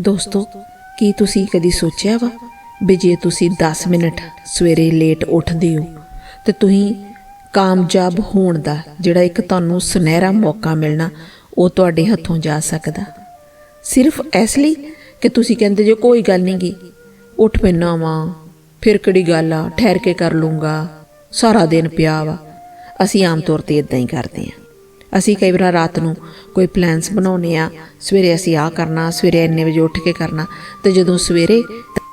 ਦੋਸਤੋ, ਕੀ ਤੁਸੀਂ ਕਦੀ ਸੋਚਿਆ ਵਾ ਵੀ ਜੇ ਤੁਸੀਂ 10 ਮਿੰਟ ਸਵੇਰੇ ਲੇਟ ਉੱਠਦੇ ਹੋ ਤੇ ਤੁਸੀਂ ਕਾਮਯਾਬ ਹੋਣ ਦਾ ਜਿਹੜਾ ਇੱਕ ਤੁਹਾਨੂੰ ਸੁਨਹਿਰਾ ਮੌਕਾ ਮਿਲਣਾ, ਉਹ ਤੁਹਾਡੇ ਹੱਥੋਂ ਜਾ ਸਕਦਾ? ਸਿਰਫ ਇਸ ਲਈ ਕਿ ਤੁਸੀਂ ਕਹਿੰਦੇ ਜੋ ਕੋਈ ਗੱਲ ਨਹੀਂ ਗੀ, ਉੱਠ ਪੈਣਾ ਵਾ, ਫਿਰ ਕਿਹੜੀ ਗੱਲ ਆ, ਠਹਿਰ ਕੇ ਕਰ ਲੂੰਗਾ ਸਾਰਾ ਦਿਨ ਪਿਆ ਵਾ। ਅਸੀਂ ਆਮ ਤੌਰ ਤੇ ਇਦਾਂ ਹੀ ਕਰਦੇ ਹਾਂ। ਅਸੀਂ ਕਈ ਵਾਰ ਰਾਤ ਨੂੰ ਕੋਈ ਪਲਾਨਸ ਬਣਾਉਨੇ ਆ ਸਵੇਰੇ ਅਸੀਂ ਆ ਕਰਨਾ, ਸਵੇਰੇ ਇੰਨੇ ਵਜੇ ਉੱਠ ਕੇ ਕਰਨਾ। ਤੇ ਜਦੋਂ ਸਵੇਰੇ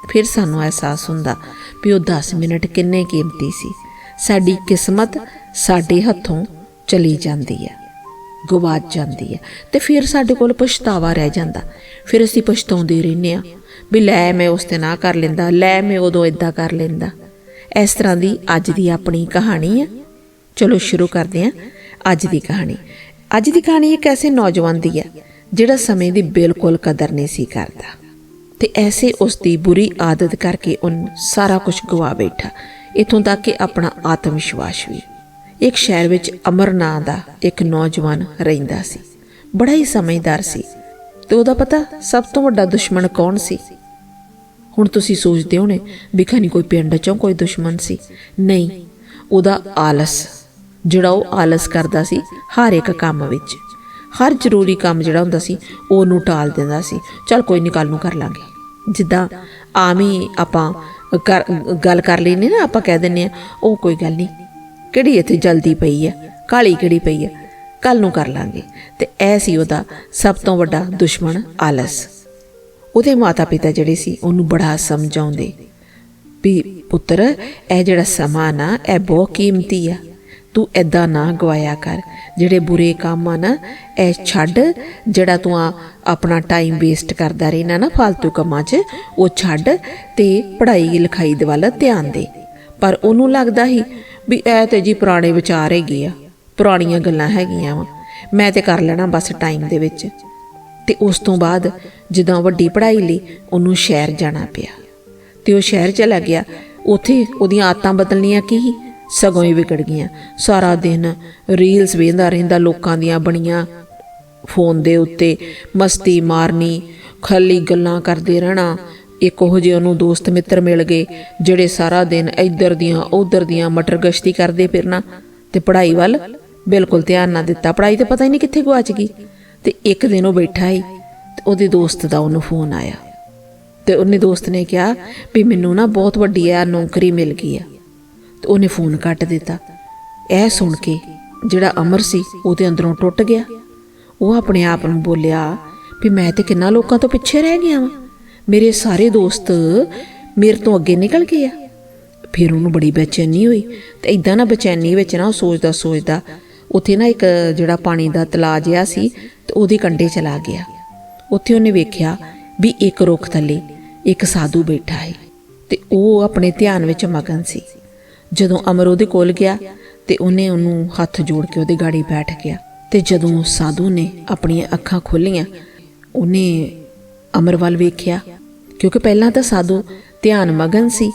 ਫਿਰ ਸਾਨੂੰ ਅਹਿਸਾਸ ਹੁੰਦਾ ਵੀ ਉਹ 10 ਮਿੰਟ ਕਿੰਨੇ ਕੀਮਤੀ ਸੀ। ਸਾਡੀ ਕਿਸਮਤ ਸਾਡੇ ਹੱਥੋਂ ਚਲੀ ਜਾਂਦੀ ਹੈ, ਗਵਾਚ ਜਾਂਦੀ ਹੈ। ਤੇ ਫਿਰ ਸਾਡੇ ਕੋਲ ਪਛਤਾਵਾ ਰਹਿ ਜਾਂਦਾ। ਫਿਰ ਅਸੀਂ ਪਛਤਾਉਂਦੇ ਰਹਿੰਦੇ ਆ ਵੀ ਲੈ ਮੈਂ ਉਸ ਤੇ ਨਾ ਕਰ ਲੈਂਦਾ, ਲੈ ਮੈਂ ਉਦੋਂ ਇਦਾਂ ਕਰ ਲੈਂਦਾ। ਇਸ ਤਰ੍ਹਾਂ ਦੀ ਅੱਜ ਦੀ ਆਪਣੀ ਕਹਾਣੀ ਹੈ। ਚਲੋ ਸ਼ੁਰੂ ਕਰਦੇ ਹਾਂ। ਅੱਜ ਦੀ ਕਹਾਣੀ। ਅੱਜ ਦੀ ਕਹਾਣੀ ਇੱਕ ਐਸੇ ਨੌਜਵਾਨ ਦੀ ਹੈ, ਜਿਹੜਾ ਸਮੇਂ ਦੀ ਬਿਲਕੁਲ ਕਦਰ ਨਹੀਂ ਸੀ ਕਰਦਾ। ਤੇ ਐਸੇ ਉਸ ਦੀ ਬੁਰੀ ਆਦਤ ਕਰਕੇ ਉਹ ਸਾਰਾ ਕੁਝ ਗਵਾ ਬੈਠਾ। ਇਥੋਂ ਤੱਕ ਕਿ ਆਪਣਾ ਆਤਮ ਵਿਸ਼ਵਾਸ ਵੀ। ਇੱਕ ਸ਼ਹਿਰ ਵਿੱਚ ਅਮਰ ਨਾਂ ਦਾ ਇੱਕ ਨੌਜਵਾਨ ਰਹਿੰਦਾ ਸੀ। ਬੜਾ ਹੀ ਸਮਝਦਾਰ ਸੀ। ਤੇ ਉਹਦਾ ਪਤਾ ਸਭ ਤੋਂ ਵੱਡਾ ਦੁਸ਼ਮਣ ਕੌਣ ਸੀ? ਹੁਣ ਤੁਸੀਂ ਸੋਚਦੇ ਹੋਣੇ ਵੀ ਖਾਨੀ ਕੋਈ ਪਿੰਡ ਚੋਂ ਕੋਈ ਦੁਸ਼ਮਣ ਸੀ। ਨਹੀਂ, ਉਹਦਾ ਆਲਸ ਜਿਹੜਾ ਉਹ ਆਲਸ ਕਰਦਾ ਸੀ ਹਰ ਇੱਕ ਕੰਮ ਵਿੱਚ। ਹਰ ਜ਼ਰੂਰੀ ਕੰਮ ਜਿਹੜਾ ਹੁੰਦਾ ਸੀ ਉਹ ਉਹਨੂੰ ਟਾਲ ਦਿੰਦਾ ਸੀ, ਚਲ ਕੋਈ ਨਹੀਂ ਕੱਲ ਨੂੰ ਕਰ ਲਾਂਗੇ। ਜਿੱਦਾਂ ਆਮ ਹੀ ਆਪਾਂ ਕਰ- ਗੱਲ ਕਰ ਲੈਨੇ ਨਾ, ਆਪਾਂ ਕਹਿ ਦਿੰਨੇ ਆ ਉਹ ਕੋਈ ਗੱਲ ਨਹੀਂ ਕਿਹੜੀ ਇੱਥੇ ਜਲਦੀ ਪਈ ਆ ਕਾਲੀ ਕਿਹੜੀ ਪਈ ਆ ਕੱਲ ਨੂੰ ਕਰ ਲਾਂਗੇ। ਤੇ ਐ ਸੀ ਉਹਦਾ ਸਭ ਤੋਂ ਵੱਡਾ ਦੁਸ਼ਮਣ ਆਲਸ। ਉਹਦੇ ਮਾਤਾ-ਪਿਤਾ ਜਿਹੜੇ ਸੀ, ਉਹਨੂੰ ਬੜਾ ਸਮਝਾਉਂਦੇ ਵੀ ਪੁੱਤਰ, ਇਹ ਜਿਹੜਾ ਸਮਾਂ ਨਾ, ਇਹ ਬਹੁਤ ਕੀਮਤੀ ਆ ਤੂੰ ਐਦਾਂ ਨਾ ਗਵਾਇਆ ਕਰ। ਜਿਹੜੇ ਬੁਰੇ ਕੰਮ ਆ ਨਾ, ਇਹ ਛੱਡ। ਜਿਹੜਾ ਤੂੰ ਆ ਆਪਣਾ ਟਾਈਮ ਵੇਸਟ ਕਰਦਾ ਰਹਿਣਾ ਨਾ ਫालतू ਕੰਮਾਂ 'ਚ, ਉਹ ਛੱਡ ਤੇ ਪੜ੍ਹਾਈ ਲਿਖਾਈ ਦੇ ਵੱਲ ਧਿਆਨ ਦੇ। ਪਰ ਉਹਨੂੰ ਲੱਗਦਾ ਸੀ ਵੀ ਇਹ ਤੇ ਜੀ ਪੁਰਾਣੇ ਵਿਚਾਰ ਹੈਗੇ ਆ, ਪੁਰਾਣੀਆਂ ਗੱਲਾਂ ਹੈਗੀਆਂ ਵਾ। ਮੈਂ ਤੇ ਕਰ ਲੈਣਾ ਬਸ ਟਾਈਮ ਦੇ ਵਿੱਚ। ਤੇ ਉਸ ਤੋਂ ਬਾਅਦ ਜਦੋਂ ਵੱਡੀ ਪੜ੍ਹਾਈ ਲਈ ਉਹਨੂੰ ਸ਼ਹਿਰ ਜਾਣਾ ਪਿਆ। ਤੇ ਉਹ ਸ਼ਹਿਰ ਚਲਾ ਗਿਆ। ਉੱਥੇ ਉਹਦੀਆਂ ਆਦਤਾਂ ਬਦਲਣੀਆਂ ਕੀ ਸੀ? ਸਗੋਂ ਹੀ ਵਿਗੜ ਗਈਆਂ। ਸਾਰਾ ਦਿਨ ਰੀਲਸ ਵੇਖਦਾ ਰਹਿੰਦਾ, ਲੋਕਾਂ ਦੀਆਂ ਬਣੀਆਂ ਫੋਨ ਦੇ ਉੱਤੇ, ਮਸਤੀ ਮਾਰਨੀ, ਖਾਲੀ ਗੱਲਾਂ ਕਰਦੇ ਰਹਿਣਾ। ਇੱਕ ਉਹ ਜਿਹੇ ਉਹਨੂੰ ਦੋਸਤ ਮਿੱਤਰ ਮਿਲ ਗਏ, ਜਿਹੜੇ ਸਾਰਾ ਦਿਨ ਇੱਧਰ ਦੀਆਂ, ਉੱਧਰ ਦੀਆਂ ਮਟਰ ਗਸ਼ਤੀ ਕਰਦੇ ਫਿਰਨਾ। ਤੇ ਪੜ੍ਹਾਈ ਵੱਲ ਬਿਲਕੁਲ ਧਿਆਨ ਨਾ ਦਿੱਤਾ। ਪੜ੍ਹਾਈ ਤੇ ਪਤਾ ਹੀ ਨਹੀਂ ਕਿੱਥੇ ਗੁਆਚ ਗਈ। ਤੇ ਇੱਕ ਦਿਨ ਉਹ ਬੈਠਾ ਹੀ ਤੇ ਉਹਦੇ ਦੋਸਤ ਦਾ ਉਹਨੂੰ ਫੋਨ ਆਇਆ। ਤੇ ਉਹਨੇ ਦੋਸਤ ਨੇ ਕਿਹਾ ਵੀ ਮੈਨੂੰ ਨਾ ਬਹੁਤ ਵੱਡੀ ਆ ਨੌਕਰੀ ਮਿਲ ਗਈ ਆ। ਤੇ ਉਹਨੇ ਫੋਨ ਕੱਟ ਦਿੱਤਾ। ਇਹ ਸੁਣ ਕੇ ਜਿਹੜਾ ਅਮਰ ਸੀ, ਉਹਦੇ ਅੰਦਰੋਂ ਟੁੱਟ ਗਿਆ। ਉਹ ਆਪਣੇ ਆਪ ਨੂੰ ਬੋਲਿਆ ਵੀ ਮੈਂ ਤੇ ਕਿੰਨਾ ਲੋਕਾਂ ਤੋਂ ਪਿੱਛੇ ਰਹਿ ਗਿਆ ਵਾਂ। ਮੇਰੇ ਸਾਰੇ ਦੋਸਤ ਮੇਰੇ ਤੋਂ ਅੱਗੇ ਨਿਕਲ ਗਏ ਆ। ਫਿਰ ਉਹਨੂੰ ਬੜੀ ਬੇਚੈਨੀ ਹੋਈ ਤੇ ਇਦਾਂ ਨਾ ਬੇਚੈਨੀ ਵਿੱਚ ਨਾ ਉਹ ਸੋਚਦਾ ਸੋਚਦਾ ਉੱਥੇ ਨਾ ਇੱਕ ਜਿਹੜਾ ਪਾਣੀ ਦਾ ਤਲਾ ਜਿਹਾ ਸੀ ਤੇ ਉਹਦੇ ਕੰਢੇ ਚਲਾ ਗਿਆ। ਉੱਥੇ ਉਹਨੇ ਵੇਖਿਆ ਵੀ ਇੱਕ ਰੁੱਖ ਥੱਲੇ ਇੱਕ ਸਾਧੂ ਬੈਠਾ ਹੈ ਤੇ ਉਹ ਆਪਣੇ ਧਿਆਨ ਵਿੱਚ ਮਗਨ ਸੀ। ਜਦੋਂ ਅਮਰ ਉਹਦੇ ਕੋਲ ਗਿਆ ਤੇ ਉਹਨੇ ਉਹਨੂੰ ਹੱਥ ਜੋੜ ਕੇ ਉਹਦੇ ਗਾੜੀ ਬੈਠ ਗਿਆ। ਤੇ ਜਦੋਂ ਸਾਧੂ ਨੇ ਆਪਣੀਆਂ ਅੱਖਾਂ ਖੋਲੀਆਂ, ਉਹਨੇ ਅਮਰ ਵੱਲ ਵੇਖਿਆ, ਕਿਉਂਕਿ ਪਹਿਲਾਂ ਤਾਂ ਸਾਧੂ ਧਿਆਨ ਮਗਨ ਸੀ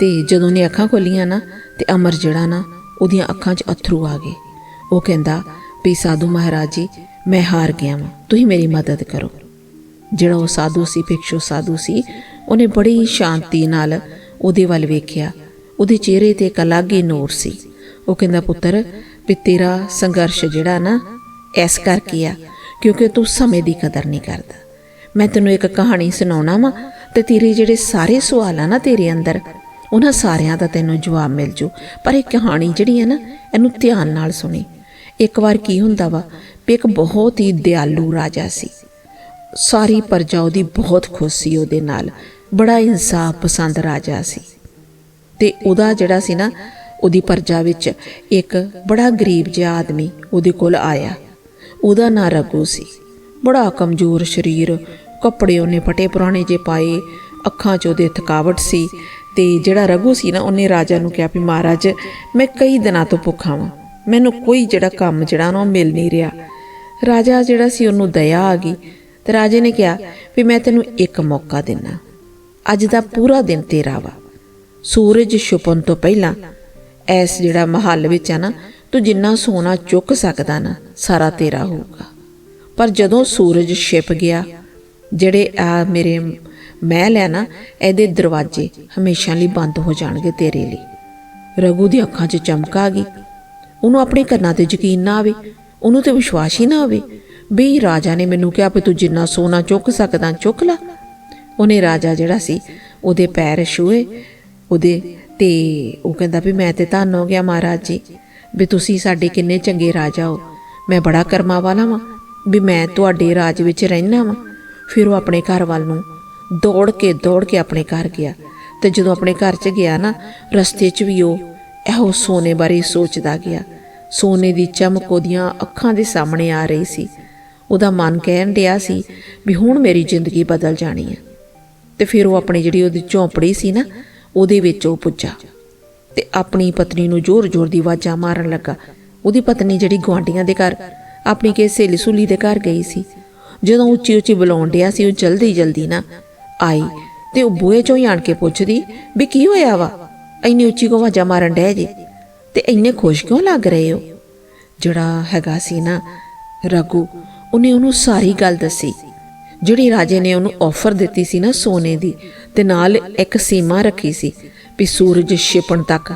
ਤੇ ਜਦੋਂ ਨੇ ਅੱਖਾਂ ਖੋਲੀਆਂ ਨਾ ਤੇ ਅਮਰ ਜਿਹੜਾ ਨਾ ਉਹਦੀਆਂ ਅੱਖਾਂ 'ਚ ਅਥਰੂ ਆ ਗਏ। ਉਹ ਕਹਿੰਦਾ ਵੀ ਸਾਧੂ ਮਹਾਰਾਜ ਜੀ, ਮੈਂ ਹਾਰ ਗਿਆ ਵਾਂ, ਤੁਸੀਂ ਮੇਰੀ ਮਦਦ ਕਰੋ। ਜਿਹੜਾ ਉਹ ਸਾਧੂ ਸੀ, ਭਿਕਸ਼ੂ ਸਾਧੂ ਸੀ, ਉਹਨੇ ਬੜੀ ਸ਼ਾਂਤੀ ਨਾਲ ਉਹਦੇ ਵੱਲ ਵੇਖਿਆ। ਉਹਦੇ ਚਿਹਰੇ ਤੇ ਇੱਕ ਅਲੱਗ ਹੀ ਨੂਰ ਸੀ। ਉਹ ਕਹਿੰਦਾ, ਪੁੱਤਰ, ਵੀ ਤੇਰਾ ਸੰਘਰਸ਼ ਜਿਹੜਾ ਨਾ ਇਸ ਕਰਕੇ ਆ, ਕਿਉਂਕਿ ਤੂੰ ਸਮੇਂ ਦੀ ਕਦਰ ਨਹੀਂ ਕਰਦਾ। ਮੈਂ ਤੈਨੂੰ ਇੱਕ ਕਹਾਣੀ ਸੁਣਾਉਣਾ ਵਾ ਤੇ ਤੇਰੇ ਜਿਹੜੇ ਸਾਰੇ ਸਵਾਲ ਆ ਨਾ ਤੇਰੇ ਅੰਦਰ, ਉਹਨਾਂ ਸਾਰਿਆਂ ਦਾ ਤੈਨੂੰ ਜਵਾਬ ਮਿਲ ਜੂ। ਪਰ ਇਹ ਕਹਾਣੀ ਜਿਹੜੀ ਹੈ ਨਾ, ਇਹਨੂੰ ਧਿਆਨ ਨਾਲ ਸੁਣੀ। ਇੱਕ ਵਾਰ ਕੀ ਹੁੰਦਾ ਵਾ ਵੀ ਇੱਕ ਬਹੁਤ ਹੀ ਦਿਆਲੂ ਰਾਜਾ ਸੀ। ਸਾਰੀ ਪਰਜਾ ਉਹਦੀ ਬਹੁਤ ਖੁਸ਼ ਸੀ ਉਹਦੇ ਨਾਲ। ਬੜਾ ਇਨਸਾਫ ਪਸੰਦ ਰਾਜਾ ਸੀ। ਤੇ ਉਹਦਾ ਜਿਹੜਾ ਸੀ ਨਾ, ਉਹਦੀ ਪਰਜਾ ਵਿੱਚ ਇੱਕ ਬੜਾ ਗਰੀਬ ਜਿਹਾ ਆਦਮੀ ਉਹਦੇ ਕੋਲ ਆਇਆ। ਉਹਦਾ ਨਾਂ ਰਘੂ ਸੀ। ਬੜਾ ਕਮਜ਼ੋਰ ਸਰੀਰ, ਕੱਪੜੇ ਉਹਨੇ ਫਟੇ ਪੁਰਾਣੇ ਜੇ ਪਾਏ, ਅੱਖਾਂ 'ਚ ਉਹਦੇ ਥਕਾਵਟ ਸੀ ਤੇ ਜਿਹੜਾ ਰਘੂ ਸੀ ਨਾ, ਉਹਨੇ ਰਾਜਾ ਨੂੰ ਕਿਹਾ ਵੀ ਮਹਾਰਾਜ, ਮੈਂ ਕਈ ਦਿਨਾਂ ਤੋਂ ਭੁੱਖਾ ਵਾਂ, ਮੈਨੂੰ ਕੋਈ ਜਿਹੜਾ ਕੰਮ ਜਿਹੜਾ ਨਾ ਉਹ ਮਿਲ ਨਹੀਂ ਰਿਹਾ। ਰਾਜਾ ਜਿਹੜਾ ਸੀ, ਉਹਨੂੰ ਦਇਆ ਆ ਗਈ ਤੇ ਰਾਜੇ ਨੇ ਕਿਹਾ ਵੀ ਮੈਂ ਤੈਨੂੰ ਇੱਕ ਮੌਕਾ ਦਿੰਨਾ। ਅੱਜ ਦਾ ਪੂਰਾ ਦਿਨ ਤੇਰਾ ਵਾ। ਸੂਰਜ ਛੁਪਣ ਤੋਂ ਪਹਿਲਾਂ, ਐਸ ਜਿਹੜਾ ਮਹੱਲ ਵਿੱਚ ਆ ਨਾ, ਤੂੰ ਜਿੰਨਾ ਸੋਨਾ ਚੁੱਕ ਸਕਦਾ ਨਾ, ਸਾਰਾ ਤੇਰਾ ਹੋਊਗਾ। ਪਰ ਜਦੋਂ ਸੂਰਜ ਛਿਪ ਗਿਆ, ਜਿਹੜੇ ਆ ਮੇਰੇ ਮਹਿਲ ਹੈ ਨਾ, ਇਹਦੇ ਦਰਵਾਜ਼ੇ ਹਮੇਸ਼ਾ ਲਈ ਬੰਦ ਹੋ ਜਾਣਗੇ ਤੇਰੇ ਲਈ। ਰਘੂ ਦੀ ਅੱਖਾਂ 'ਚ ਚਮਕ ਆ ਗਈ। ਉਹਨੂੰ ਆਪਣੇ ਕੰਨਾਂ ਤੇ ਯਕੀਨ ਨਾ ਆਵੇ, ਉਹਨੂੰ ਤੇ ਵਿਸ਼ਵਾਸ ਹੀ ਨਾ ਆਵੇ ਬਈ ਰਾਜਾ ਨੇ ਮੈਨੂੰ ਕਿਹਾ ਵੀ ਤੂੰ ਜਿੰਨਾ ਸੋਨਾ ਚੁੱਕ ਸਕਦਾ, ਚੁੱਕ ਲੈ। ਉਹਨੇ ਰਾਜਾ ਜਿਹੜਾ ਸੀ, ਉਹਦੇ ਪੈਰ ਛੂਏ ਉਹਦੇ ਤੇ ਉਹ ਕਹਿੰਦਾ ਵੀ ਮੈਂ ਤੇ ਧੰਨ ਹੋ ਗਿਆ ਮਹਾਰਾਜ ਜੀ, ਵੀ ਤੁਸੀਂ ਸਾਡੇ ਕਿੰਨੇ ਚੰਗੇ ਰਾਜਾ ਹੋ। ਮੈਂ ਬੜਾ ਕਰਮਾਂ ਵਾਲਾ ਵਾਂ, ਵੀ ਮੈਂ ਤੁਹਾਡੇ ਰਾਜ ਵਿੱਚ ਰਹਿਣਾ ਵਾਂ। ਫਿਰ ਉਹ ਆਪਣੇ ਘਰ ਵੱਲ ਨੂੰ ਦੌੜ ਕੇ ਦੌੜ ਕੇ ਆਪਣੇ ਘਰ ਗਿਆ ਤੇ ਜਦੋਂ ਆਪਣੇ ਘਰ 'ਚ ਗਿਆ ਨਾ, ਰਸਤੇ 'ਚ ਵੀ ਉਹ ਇਹੋ ਸੋਨੇ ਬਾਰੇ ਸੋਚਦਾ ਗਿਆ। ਸੋਨੇ ਦੀ ਚਮਕ ਉਹਦੀਆਂ ਅੱਖਾਂ ਦੇ ਸਾਹਮਣੇ ਆ ਰਹੀ ਸੀ। ਉਹਦਾ ਮਨ ਕਹਿਣ ਰਿਹਾ ਸੀ ਵੀ ਹੁਣ ਮੇਰੀ ਜ਼ਿੰਦਗੀ ਬਦਲ ਜਾਣੀ ਹੈ। ਤੇ ਫਿਰ ਉਹ ਆਪਣੀ ਜਿਹੜੀ ਉਹਦੀ ਝੌਂਪੜੀ ਸੀ ਨਾ ਉਹਦੇ ਵਿੱਚ ਉਹ ਪੁੱਜਾ ਤੇ ਆਪਣੀ ਪਤਨੀ ਨੂੰ ਜ਼ੋਰ-ਜ਼ੋਰ ਦੀ ਆਵਾਜ਼ਾਂ ਮਾਰਨ ਲੱਗਾ। ਉਹਦੀ ਪਤਨੀ ਜਿਹੜੀ ਗੁਆਂਢੀਆਂ ਦੇ ਘਰ, ਆਪਣੀ ਕੇ ਸਹੇਲੀ ਸੁਲੀ ਦੇ ਘਰ ਗਈ ਸੀ। ਜਦੋਂ ਉੱਚੀ-ਉੱਚੀ ਬੁਲਾਉਣ ਡਿਆ ਸੀ, ਉਹ ਜਲਦੀ-ਜਲਦੀ ਨਾ ਆਈ ਤੇ ਉਹ ਬੂਹੇ ਚੋਂ ਹੀ ਆਣ ਕੇ ਪੁੱਛਦੀ, ਵੀ ਕੀ ਹੋਇਆ ਵਾ? ਇੰਨੀ ਉੱਚੀ ਕੋ ਆਵਾਜ਼ਾਂ ਮਾਰਨ ਡਿਆ ਜੀ? ਤੇ ਇੰਨੇ ਖੁਸ਼ ਕਿਉਂ ਲੱਗ ਰਹੇ ਹੋ? ਜਿਹੜਾ ਹੈਗਾ ਸੀ ਨਾ ਰਘੂ, ਉਹਨੇ ਉਹਨੂੰ ਸਾਰੀ ਗੱਲ ਦੱਸੀ। ਜਿਹੜੀ ਰਾਜੇ ਨੇ ਉਹਨੂੰ ਆਫਰ ਦਿੱਤੀ ਸੀ ਨਾ ਸੋਨੇ ਦੀ, ਤੇ ਨਾਲ ਇੱਕ ਸੀਮਾ ਰੱਖੀ ਸੀ ਵੀ ਸੂਰਜ ਛਿਪਣ ਤੱਕ,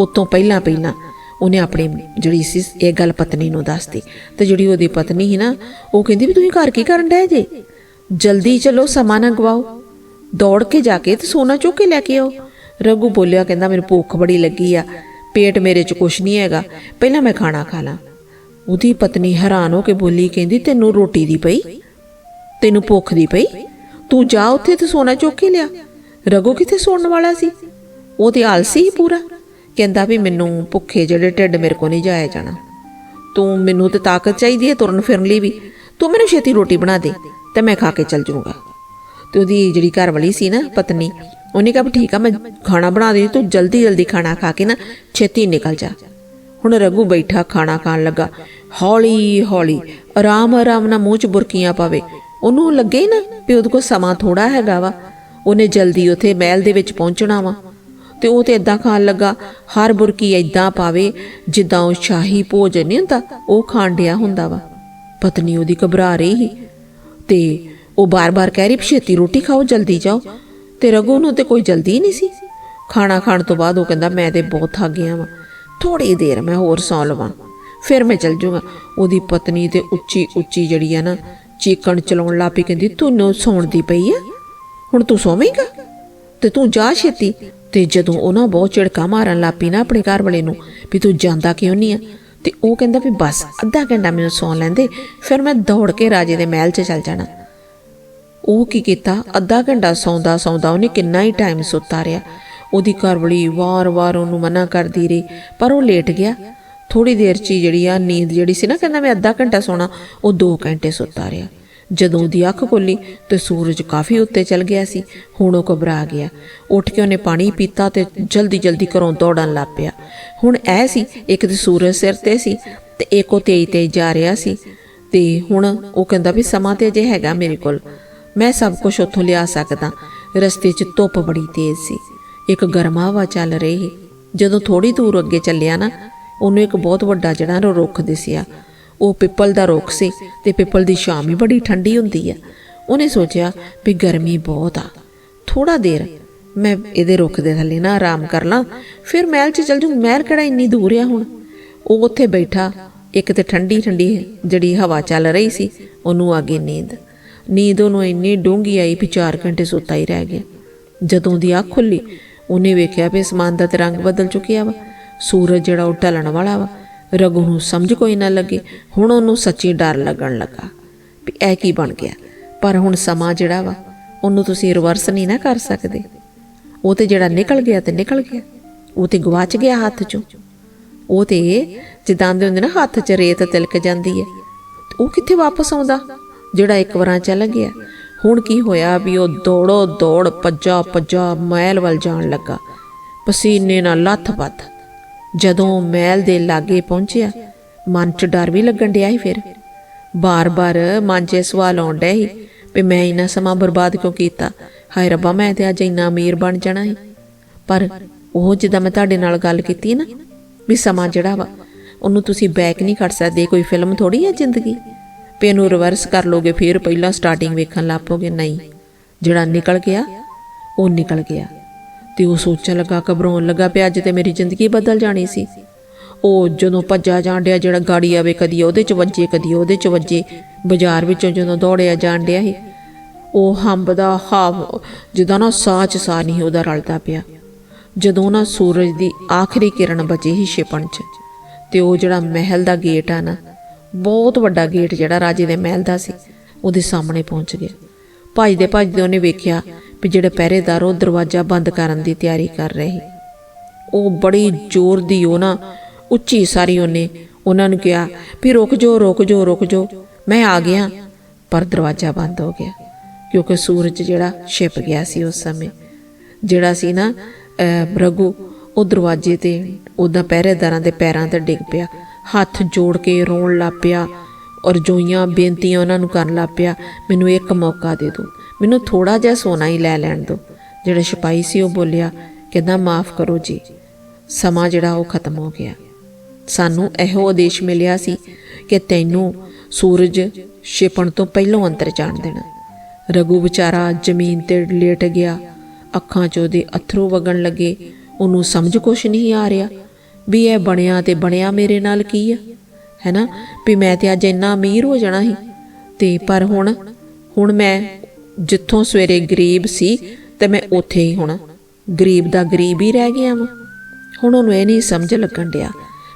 ਉਤੋਂ ਪਹਿਲਾਂ ਪਹਿਲਾਂ ਉਹਨੇ ਆਪਣੀ ਜਿਹੜੀ ਸੀ, ਇਹ ਗੱਲ ਪਤਨੀ ਨੂੰ ਦੱਸਦੀ ਤੇ ਜਿਹੜੀ ਉਹਦੀ ਪਤਨੀ ਸੀ ਨਾ, ਉਹ ਕਹਿੰਦੀ ਵੀ ਤੁਸੀਂ ਘਰ ਕੀ ਕਰਨ ਡਏ ਜੇ? ਜਲਦੀ ਚਲੋ, ਸਮਾਂ ਨਾ ਗਵਾਓ। ਦੌੜ ਕੇ ਜਾ ਕੇ ਤੇ ਸੋਨਾ ਚੁੱਕ ਕੇ ਲੈ ਕੇ ਆਓ। ਰਘੂ ਬੋਲਿਆ, ਕਹਿੰਦਾ ਮੈਨੂੰ ਭੁੱਖ ਬੜੀ ਲੱਗੀ ਆ, ਪੇਟ ਮੇਰੇ 'ਚ ਕੁਛ ਨਹੀਂ ਹੈਗਾ, ਪਹਿਲਾਂ ਮੈਂ ਖਾਣਾ ਖਾ ਲਾਂ। ਉਹਦੀ ਪਤਨੀ ਹੈਰਾਨ ਹੋ ਕੇ ਬੋਲੀ, ਕਹਿੰਦੀ ਤੈਨੂੰ ਰੋਟੀ ਦੀ ਪਈ? ਤੈਨੂੰ ਭੁੱਖ ਦੀ ਪਈ? ਤੂੰ ਜਾ ਉੱਥੇ ਤੇ ਸੋਨਾ ਚੁੱਕ ਕੇ ਲਿਆ। ਰਘੂ ਕਿੱਥੇ ਸੌਣ ਵਾਲਾ ਸੀ? ਉਹ ਤੇ ਆਲਸੀ ਹੀ ਪੂਰਾ। ਕਹਿੰਦਾ ਵੀ ਮੈਨੂੰ ਭੁੱਖੇ ਜਿਹੜੇ ਢਿੱਡ ਮੇਰੇ ਕੋ ਨਹੀਂ ਜਾਇਆ ਜਾਣਾ। ਤੂੰ ਮੈਨੂੰ ਤੇ ਤਾਕਤ ਚਾਹੀਦੀ ਹੈ ਤੁਰਨ ਫਿਰਨ ਲਈ ਵੀ। ਤੂੰ ਮੈਨੂੰ ਛੇਤੀ ਰੋਟੀ ਬਣਾ ਦੇ, ਤੇ ਮੈਂ ਖਾ ਕੇ ਚੱਲ ਜਾਊਂਗਾ। ਤੇ ਉਹਦੀ ਜਿਹੜੀ ਘਰ ਵਾਲੀ ਸੀ ਨਾ, ਪਤਨੀ, ਉਹਨੇ ਕਿਹਾ ਵੀ ਠੀਕ ਆ, ਮੈਂ ਖਾਣਾ ਬਣਾ ਦੇ ਤੂੰ ਜਲਦੀ ਜਲਦੀ ਖਾਣਾ ਖਾ ਕੇ ਨਾ ਛੇਤੀ ਨਿਕਲ ਜਾ। ਹੁਣ ਰਘੂ ਬੈਠਾ ਖਾਣਾ ਖਾਣ ਲੱਗਾ। ਹੌਲੀ ਹੌਲੀ ਆਰਾਮ ਆਰਾਮ ਨਾਲ ਮੂੰਹ 'ਚ ਬੁਰਕੀਆਂ ਪਾਵੇ। ਉਹਨੂੰ ਲੱਗੇ ਹੀ ਨਾ ਵੀ ਉਹਦੇ ਕੋਲ ਸਮਾਂ ਥੋੜਾ ਹੈਗਾ ਵਾ। ਉਹਨੇ ਜਲਦੀ ਉਥੇ ਮਹਿਲ ਦੇ ਵਿੱਚ ਪਹੁੰਚਣਾ ਵਾ। ਤੇ ਉਹ ਤੇ ਇਦਾਂ ਖਾਣ ਲੱਗਾ, ਹਰ ਬੁਰਕੀ ਇਦਾਂ ਪਾਵੇ, ਜਿੱਦਾਂ ਉਹ ਸ਼ਾਹੀ ਭੋਜਨ ਨਹੀਂ ਹੁੰਦਾ, ਉਹ ਖਾਣ ਡਿਆ ਹੁੰਦਾ ਵਾ। ਪਤਨੀ ਉਹਦੀ ਘਬਰਾ ਰਹੀ ਸੀ। ਤੇ ਉਹ ਬਾਰ-ਬਾਰ ਕਹਿ ਰਹੀ ਵੀ ਛੇਤੀ ਰੋਟੀ ਖਾਓ, ਜਲਦੀ ਜਾਓ। ਤੇ ਰਘੂ ਨੂੰ ਤੇ ਕੋਈ ਜਲਦੀ ਨਹੀਂ ਸੀ। ਖਾਣਾ ਖਾਣ ਤੋਂ ਬਾਅਦ ਉਹ ਕਹਿੰਦਾ, ਮੈਂ ਤੇ ਬਹੁਤ ਥੱਕ ਗਿਆ ਵਾਂ। ਥੋੜੀ ਦੇਰ ਮੈਂ ਹੋਰ ਸੌਂ ਲਵਾਂ। ਫਿਰ ਮੈਂ ਚੱਲ ਜਾਊਂਗਾ ਉਹਦੀ ਪਤਨੀ ਤੇ ਉੱਚੀ ਉੱਚੀ ਜਿਹੜੀ ਆ ਨਾ ਚੀਕਣ ਚਲਾਉਣ ਲੱਪੀ ਕਹਿੰਦੀ, ਤੂੰ ਸੌਣ ਦੀ ਪਈ ਆ। ਹੁਣ ਤੂੰ ਸੌਵੇਂਗਾ? ਤੇ ਤੂੰ ਜਾ ਛੇਤੀ। ਤੇ ਜਦੋਂ ਉਹਨਾਂ ਬਹੁਤ ਝਿੜਕਾ ਮਾਰਨ ਲੱਪੀ ਨਾ ਆਪਣੇ ਘਰ ਵਾਲੇ ਨੂੰ, ਵੀ ਤੂੰ ਜਾਂਦਾ ਕਿਉਂ ਨਹੀਂ ਆ? ਤੇ ਉਹ ਕਹਿੰਦਾ ਵੀ ਬਸ, ਅੱਧਾ ਘੰਟਾ ਮੈਨੂੰ ਸੌਣ ਲੈਂਦੇ, ਫਿਰ ਮੈਂ ਦੌੜ ਕੇ ਰਾਜੇ ਦੇ ਮਹਿਲ 'ਚ ਚੱਲ ਜਾਣਾ। ਉਹ ਕੀ ਕੀਤਾ? ਅੱਧਾ ਘੰਟਾ ਸੌਂਦਾ ਸੌਂਦਾ ਉਹਨੇ ਕਿੰਨਾ ਹੀ ਟਾਈਮ ਸੁੱਤਾ ਰਿਹਾ। ਉਹਦੀ ਘਰਵਾਲੀ ਵਾਰ-ਵਾਰ ਉਹਨੂੰ ਮਨਾ ਕਰਦੀ ਰਹੀ, ਪਰ ਉਹ ਲੇਟ ਗਿਆ। ਥੋੜੀ ਦੇਰ ਚ ਹੀ ਜਿਹੜੀ ਆ ਨੀਂਦ ਜਿਹੜੀ ਸੀ ਨਾ, ਕਹਿੰਦਾ ਮੈਂ ਅੱਧਾ ਘੰਟਾ ਸੋਣਾ, ਉਹ 2 ਘੰਟੇ ਸੁੱਤਾ ਰਿਹਾ। ਜਦੋਂ ਉਹਦੀ ਅੱਖ ਖੁੱਲੀ ਤੇ ਸੂਰਜ ਕਾਫੀ ਉੱਤੇ ਚਲ ਗਿਆ ਸੀ, ਹੁਣ ਉਹ ਘਬਰਾ ਗਿਆ। ਉੱਠ ਕੇ ਉਹਨੇ ਪਾਣੀ ਪੀਤਾ ਤੇ ਜਲਦੀ ਜਲਦੀ ਘਰੋਂ ਦੌੜਨ ਲੱਗ ਪਿਆ। ਹੁਣ ਐ ਸੀ, ਇੱਕ ਤੇ ਸੂਰਜ ਸਿਰ ਤੇ ਸੀ ਤੇ ਇੱਕ ਉਹ ਤੇਜ਼ ਤੇਜ਼ ਜਾ ਰਿਹਾ ਸੀ ਤੇ ਹੁਣ ਉਹ ਕਹਿੰਦਾ ਵੀ ਸਮਾਂ ਤੇ ਅਜੇ ਹੈਗਾ ਮੇਰੇ ਕੋਲ। ਮੈਂ ਸਭ ਕੁਝ ਉੱਥੋਂ ਲਿਆ ਸਕਦਾ। ਰਸਤੇ 'ਚ ਧੁੱਪ ਬੜੀ ਤੇਜ਼ ਸੀ। ਇੱਕ ਗਰਮਾ ਹਵਾ ਚੱਲ ਰਹੀ ਜਦੋਂ ਥੋੜੀ ਦੂਰ ਅੱਗੇ ਚੱਲਿਆ ਨਾ ਉਹਨੂੰ ਇੱਕ ਬਹੁਤ ਵੱਡਾ ਜਿਹੜਾ ਨਾ ਰੁੱਖ ਦਿਸਿਆ ਉਹ ਪਿੱਪਲ ਦਾ ਰੁੱਖ ਸੀ ਤੇ ਪਿੱਪਲ ਦੀ ਛਾਂ ਵੀ ਬੜੀ ਠੰਡੀ ਹੁੰਦੀ ਆ। ਉਹਨੇ ਸੋਚਿਆ ਵੀ ਗਰਮੀ ਬਹੁਤ ਆ। ਥੋੜਾ ਦੇਰ ਮੈਂ ਇਹਦੇ ਰੁੱਖ ਦੇ ਥੱਲੇ ਨਾ ਆਰਾਮ ਕਰ ਲਾਂ, ਫਿਰ ਮਹਿਲ 'ਚ ਚੱਲ ਜੂ ਮਹਿਲ ਕਿਹੜਾ ਇੰਨੀ ਦੂਰ ਆ ਹੁਣ? ਉਹ ਉੱਥੇ ਬੈਠਾ, ਇੱਕ ਤੇ ਠੰਡੀ ਠੰਡੀ ਜਿਹੜੀ ਹਵਾ ਚੱਲ ਰਹੀ ਸੀ, ਉਹਨੂੰ ਆਗੇ ਨੀਂਦ। ਨੀਂਦ ਉਹਨੂੰ ਇੰਨੀ ਡੂੰਗੀ ਆਈ ਵੀ 4 ਘੰਟੇ ਸੁੱਤਾ ਹੀ ਰਹਿ ਗਿਆ। ਜਦੋਂ ਦੀ ਅੱਖ ਖੁੱਲੀ, ਉਹਨੇ ਵੇਖਿਆ ਵੀ ਅਸਮਾਨ ਦਾ ਤੇ ਰੰਗ ਬਦਲ ਚੁੱਕਿਆ ਵਾ। ਸੂਰਜ ਜਿਹੜਾ ਉਹ ਢਲਣ ਵਾਲਾ ਵਾ। ਰਘੂ ਨੂੰ ਸਮਝ ਕੋਈ ਨਾ ਲੱਗੇ। ਹੁਣ ਉਹਨੂੰ ਸੱਚੀ ਡਰ ਲੱਗਣ ਲੱਗਾ ਵੀ ਇਹ ਕੀ ਬਣ ਗਿਆ। ਪਰ ਹੁਣ ਸਮਾਂ ਜਿਹੜਾ ਵਾ, ਉਹਨੂੰ ਤੁਸੀਂ ਰਿਵਰਸ ਨਹੀਂ ਨਾ ਕਰ ਸਕਦੇ। ਉਹ ਤੇ ਜਿਹੜਾ ਨਿਕਲ ਗਿਆ ਤੇ ਨਿਕਲ ਗਿਆ। ਉਹ ਤੇ ਗਵਾਚ ਗਿਆ ਹੱਥ ਚੋਂ। ਉਹ ਤੇ ਜਿੱਦਾਂ ਦੇ ਹੁੰਦੇ ਨਾ, ਹੱਥ 'ਚ ਰੇਤ ਤਿਲਕ ਜਾਂਦੀ ਹੈ। ਉਹ ਕਿੱਥੇ ਵਾਪਸ ਆਉਂਦਾ? ਜਿਹੜਾ ਇੱਕ ਵਾਰਾਂ ਚੱਲ ਗਿਆ। ਹੁਣ ਕੀ ਹੋਇਆ ਵੀ ਉਹ ਦੌੜੋ ਦੌੜ ਭੱਜਾ ਭੱਜਾ ਮਹਿਲ ਵੱਲ ਜਾਣ ਲੱਗਾ। ਪਸੀਨੇ ਨਾਲ ਲੱਥ-ਪੱਥ। ਜਦੋਂ ਮਹਿਲ ਦੇ ਲਾਗੇ ਪਹੁੰਚਿਆ, ਮਨ 'ਚ ਡਰ ਵੀ ਲੱਗਣ ਡਿਆ ਸੀ ਫਿਰ। ਬਾਰ-ਬਾਰ ਮਨ 'ਚ ਸਵਾਲ ਆਉਣ ਡਿਆ ਸੀ ਵੀ ਮੈਂ ਇੰਨਾ ਸਮਾਂ ਬਰਬਾਦ ਕਿਉਂ ਕੀਤਾ? ਹਾਏ ਰੱਬਾ, ਮੈਂ ਤੇ ਅੱਜ ਇੰਨਾ ਅਮੀਰ ਬਣ ਜਾਣਾ ਸੀ। ਪਰ ਉਹ ਜਿੱਦਾਂ ਮੈਂ ਤੁਹਾਡੇ ਨਾਲ ਗੱਲ ਕੀਤੀ ਨਾ, ਵੀ ਸਮਾਂ ਜਿਹੜਾ ਵਾ, ਉਹਨੂੰ ਤੁਸੀਂ ਬੈਕ ਨਹੀਂ ਕਰ ਸਕਦੇ, ਕੋਈ ਫਿਲਮ ਥੋੜੀ ਹੈ ਜ਼ਿੰਦਗੀ? ਵੀ ਇਹਨੂੰ ਰਿਵਰਸ ਕਰ ਲੋਗੇ, ਫਿਰ ਪਹਿਲਾਂ ਸਟਾਰਟਿੰਗ ਵੇਖਣ ਲੱਗ ਪੋਗੇ? ਨਹੀਂ। ਜਿਹੜਾ ਨਿਕਲ ਗਿਆ, ਉਹ ਨਿਕਲ ਗਿਆ। ਤੇ ਉਹ ਸੋਚਣ ਲੱਗਾ, ਘਬਰਾਉਣ ਲੱਗਾ ਪਿਆ ਅੱਜ ਤੇ ਮੇਰੀ ਜ਼ਿੰਦਗੀ ਬਦਲ ਜਾਣੀ ਸੀ। ਉਹ ਜਦੋਂ ਭੱਜਾ ਜਾਣ ਡਿਆ ਜਿਹੜਾ ਗਾੜੀ ਆਵੇ, ਕਦੀ ਉਹਦੇ ਚ ਵੱਜੇ, ਕਦੀ ਉਹਦੇ ਚ ਵੱਜੇ, ਬਾਜ਼ਾਰ ਵਿੱਚੋਂ ਜਦੋਂ ਦੌੜਿਆ ਜਾਣ ਡਿਆ ਸੀ, ਉਹ ਹੰਬ ਦਾ ਹਾਵ ਜਿੱਦਾਂ ਨਾ ਸਾਹ ਚ ਸਾਹ ਨਹੀਂ ਉਹਦਾ ਰਲਦਾ ਪਿਆ। ਜਦੋਂ ਨਾ ਸੂਰਜ ਦੀ ਆਖਰੀ ਕਿਰਨ ਬਚੀ ਸੀ ਛਿਪਣ ਚ, ਤੇ ਉਹ ਜਿਹੜਾ ਮਹਿਲ ਦਾ ਗੇਟ ਆ ਨਾ, ਬਹੁਤ ਵੱਡਾ ਗੇਟ ਜਿਹੜਾ ਰਾਜੇ ਦੇ ਮਹਿਲ ਦਾ ਸੀ, ਉਹਦੇ ਸਾਹਮਣੇ ਪਹੁੰਚ ਗਿਆ। ਭੱਜਦੇ ਭੱਜਦੇ ਉਹਨੇ ਵੇਖਿਆ ਵੀ ਜਿਹੜੇ ਪਹਿਰੇਦਾਰ ਉਹ ਦਰਵਾਜ਼ਾ ਬੰਦ ਕਰਨ ਦੀ ਤਿਆਰੀ ਕਰ ਰਹੇ ਉਹ ਬੜੀ ਜ਼ੋਰ ਦੀ ਉਹ ਨਾ ਉੱਚੀ ਸਾਰੀ ਉਹਨੇ ਉਹਨਾਂ ਨੂੰ ਕਿਹਾ ਵੀ ਰੁਕ ਜਾਓ ਰੁਕ ਜਾਓ ਰੁਕ ਜਾਓ। ਮੈਂ ਆ ਗਿਆ ਪਰ ਦਰਵਾਜ਼ਾ ਬੰਦ ਹੋ ਗਿਆ ਕਿਉਂਕਿ ਸੂਰਜ ਜਿਹੜਾ ਛਿਪ ਗਿਆ ਸੀ ਉਸ ਸਮੇਂ। ਜਿਹੜਾ ਸੀ ਨਾ ਅਹ, ਰਘੂ ਉਹ ਦਰਵਾਜ਼ੇ ਤੇ ਉਹਦਾ ਪਹਿਰੇਦਾਰਾਂ ਦੇ ਪੈਰਾਂ ਤੇ ਡਿੱਗ ਪਿਆ। ਹੱਥ ਜੋੜ ਕੇ ਰੋਣ ਲੱਗ ਪਿਆ ਔਰ ਜੋਈਆਂ ਬੇਨਤੀਆਂ ਉਹਨਾਂ ਨੂੰ ਕਰਨ ਲੱਗ ਪਿਆ ਮੈਨੂੰ ਇੱਕ ਮੌਕਾ ਦੇ ਦਿਓ। ਮੈਨੂੰ ਥੋੜਾ ਜਿਹਾ ਸੋਨਾ ਹੀ ਲੈ ਲੈਣ ਦਿਓ। ਜਿਹੜਾ ਸਿਪਾਹੀ ਸੀ ਉਹ ਬੋਲਿਆ, ਕਹਿੰਦਾ, ਮਾਫ ਕਰੋ ਜੀ। ਸਮਾਂ ਜਿਹੜਾ ਉਹ ਖਤਮ ਹੋ ਗਿਆ। ਸਾਨੂੰ ਇਹੋ ਆਦੇਸ਼ ਮਿਲਿਆ ਸੀ ਕਿ ਤੈਨੂੰ ਸੂਰਜ ਛਿਪਣ ਤੋਂ ਪਹਿਲਾਂ ਅੰਦਰ ਜਾਣ ਦੇਣਾ। ਰਘੂ ਵਿਚਾਰਾ ਜ਼ਮੀਨ ਤੇ ਲੇਟ ਗਿਆ। ਅੱਖਾਂ 'ਚ ਉਹਦੇ ਅਥਰੂ ਵਗਣ ਲੱਗੇ। ਉਹਨੂੰ ਸਮਝ ਕੁਛ ਨਹੀਂ ਆ ਰਿਹਾ ਵੀ ਇਹ ਬਣਿਆ ਤੇ ਬਣਿਆ ਮੇਰੇ ਨਾਲ ਕੀ ਆ। ਹੈਨਾ? ਵੀ ਮੈਂ ਤੇ ਅੱਜ ਇੰਨਾ ਅਮੀਰ ਹੋ ਜਾਣਾ ਸੀ। ਤੇ ਪਰ ਹੁਣ ਹੁਣ ਮੈਂ ਜਿੱਥੋਂ ਸਵੇਰੇ ਗਰੀਬ ਸੀ ਤੇ ਮੈਂ ਉੱਥੇ ਹੀ ਹੁਣ। ਗਰੀਬ ਦਾ ਗਰੀਬ ਹੀ ਰਹਿ ਗਿਆ ਵਾਂ। ਹੁਣ ਉਹਨੂੰ ਇਹ ਨਹੀਂ ਸਮਝ ਲੱਗਣ ਡਿਆ